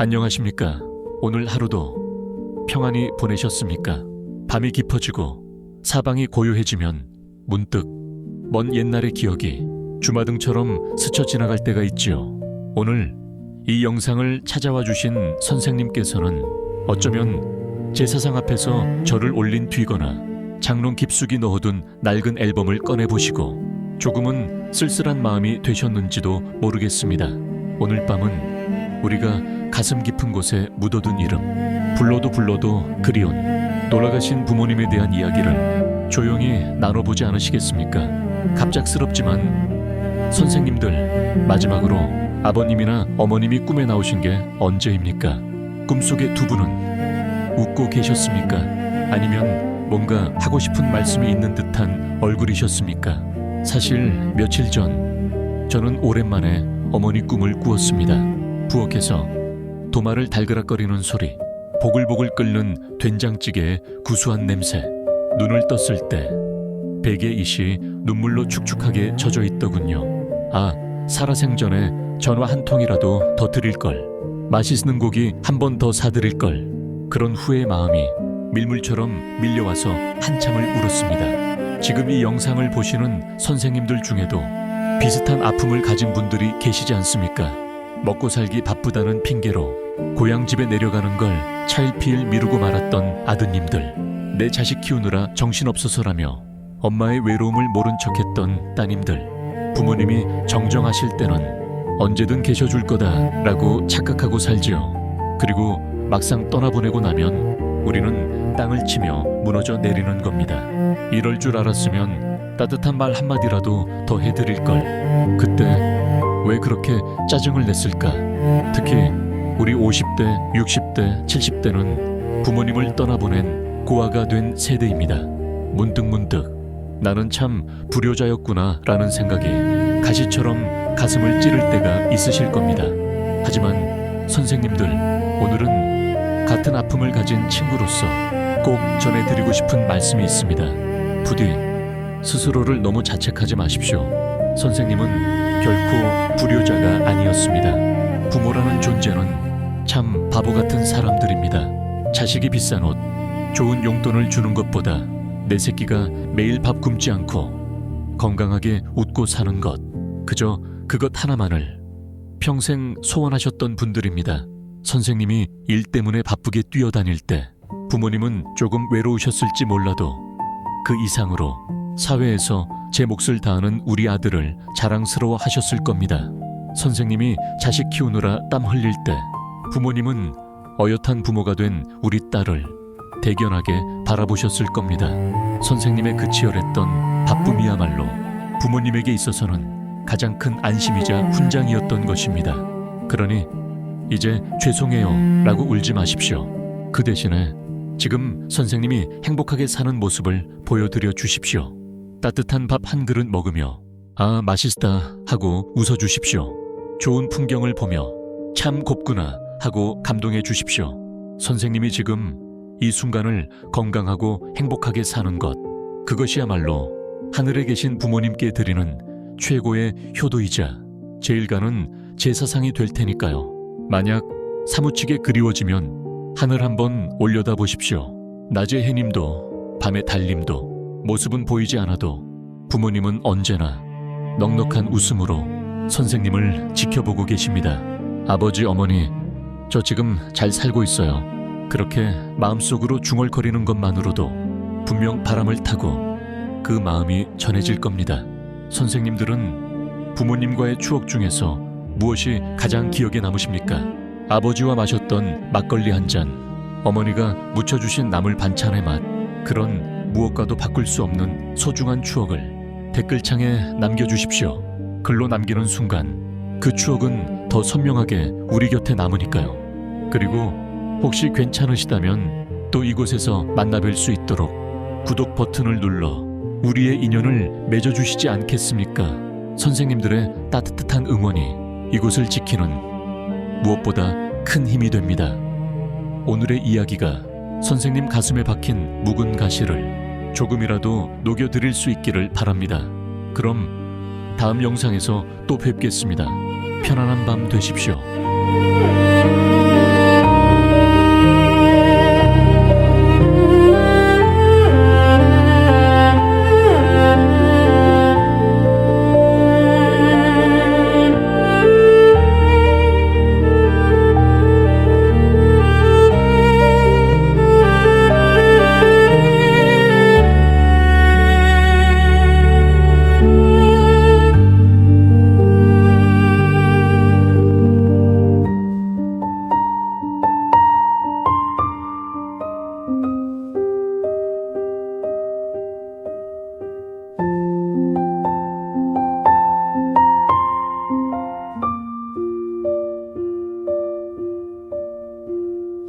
안녕하십니까. 오늘 하루도 평안히 보내셨습니까? 밤이 깊어지고 사방이 고요해지면 문득 먼 옛날의 기억이 주마등처럼 스쳐 지나갈 때가 있지요. 오늘 이 영상을 찾아와 주신 선생님께서는 어쩌면 제 사상 앞에서 절을 올린 뒤거나 장롱 깊숙이 넣어둔 낡은 앨범을 꺼내 보시고 조금은 쓸쓸한 마음이 되셨는지도 모르겠습니다. 오늘 밤은 우리가 가슴 깊은 곳에 묻어둔 이름, 불러도 불러도 그리운 돌아가신 부모님에 대한 이야기를 조용히 나눠보지 않으시겠습니까? 갑작스럽지만 선생님들 마지막으로 아버님이나 어머님이 꿈에 나오신 게 언제입니까? 꿈속의 두 분은 웃고 계셨습니까? 아니면 뭔가 하고 싶은 말씀이 있는 듯한 얼굴이셨습니까? 사실 며칠 전 저는 오랜만에 어머니 꿈을 꾸었습니다. 부엌에서 도마를 달그락거리는 소리, 보글보글 끓는 된장찌개의 구수한 냄새, 눈을 떴을 때 베개 이시 눈물로 축축하게 젖어 있더군요. 아, 살아생전에 전화 한 통이라도 더 드릴 걸. 맛있는 고기 한 번 더 사드릴 걸. 그런 후회의 마음이 밀물처럼 밀려와서 한참을 울었습니다. 지금 이 영상을 보시는 선생님들 중에도 비슷한 아픔을 가진 분들이 계시지 않습니까? 먹고 살기 바쁘다는 핑계로 고향 집에 내려가는 걸 차일피일 미루고 말았던 아드님들, 내 자식 키우느라 정신없어서라며 엄마의 외로움을 모른 척했던 따님들, 부모님이 정정하실 때는 언제든 계셔줄 거다라고 착각하고 살지요. 그리고 막상 떠나보내고 나면 우리는 땅을 치며 무너져 내리는 겁니다. 이럴 줄 알았으면 따뜻한 말 한마디라도 더 해드릴 걸. 그때 왜 그렇게 짜증을 냈을까? 특히 우리 50대, 60대, 70대는 부모님을 떠나보낸 고아가 된 세대입니다. 문득 문득 나는 참 불효자였구나 라는 생각이 가시처럼 가슴을 찌를 때가 있으실 겁니다. 하지만 선생님들, 오늘은 같은 아픔을 가진 친구로서 꼭 전해드리고 싶은 말씀이 있습니다. 부디 스스로를 너무 자책하지 마십시오. 선생님은 결코 불효자가 아니었습니다. 부모라는 존재는 참 바보 같은 사람들입니다. 자식이 비싼 옷, 좋은 용돈을 주는 것보다 내 새끼가 매일 밥 굶지 않고 건강하게 웃고 사는 것, 그저 그것 하나만을 평생 소원하셨던 분들입니다. 선생님이 일 때문에 바쁘게 뛰어다닐 때 부모님은 조금 외로우셨을지 몰라도 그 이상으로 사회에서 제 몫을 다하는 우리 아들을 자랑스러워 하셨을 겁니다. 선생님이 자식 키우느라 땀 흘릴 때 부모님은 어엿한 부모가 된 우리 딸을 대견하게 바라보셨을 겁니다. 선생님의 그 치열했던 바쁨이야말로 부모님에게 있어서는 가장 큰 안심이자 훈장이었던 것입니다. 그러니 이제 죄송해요 라고 울지 마십시오. 그 대신에 지금 선생님이 행복하게 사는 모습을 보여드려 주십시오. 따뜻한 밥 한 그릇 먹으며 아 맛있다 하고 웃어 주십시오. 좋은 풍경을 보며 참 곱구나 하고 감동해 주십시오. 선생님이 지금 이 순간을 건강하고 행복하게 사는 것 그것이야말로 하늘에 계신 부모님께 드리는 최고의 효도이자 제일 가는 제사상이 될 테니까요. 만약 사무치게 그리워지면 하늘 한번 올려다 보십시오. 낮의 해님도 밤의 달님도 모습은 보이지 않아도 부모님은 언제나 넉넉한 웃음으로 선생님을 지켜보고 계십니다. 아버지 어머니 저 지금 잘 살고 있어요. 그렇게 마음속으로 중얼거리는 것만으로도 분명 바람을 타고 그 마음이 전해질 겁니다. 선생님들은 부모님과의 추억 중에서 무엇이 가장 기억에 남으십니까? 아버지와 마셨던 막걸리 한 잔, 어머니가 무쳐주신 나물 반찬의 맛, 그런 무엇과도 바꿀 수 없는 소중한 추억을 댓글창에 남겨주십시오. 글로 남기는 순간 그 추억은 더 선명하게 우리 곁에 남으니까요. 그리고 혹시 괜찮으시다면 또 이곳에서 만나뵐 수 있도록 구독 버튼을 눌러 우리의 인연을 맺어주시지 않겠습니까? 선생님들의 따뜻한 응원이 이곳을 지키는 무엇보다 큰 힘이 됩니다. 오늘의 이야기가 선생님 가슴에 박힌 묵은 가시를 조금이라도 녹여드릴 수 있기를 바랍니다. 그럼 다음 영상에서 또 뵙겠습니다. 편안한 밤 되십시오.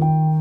you.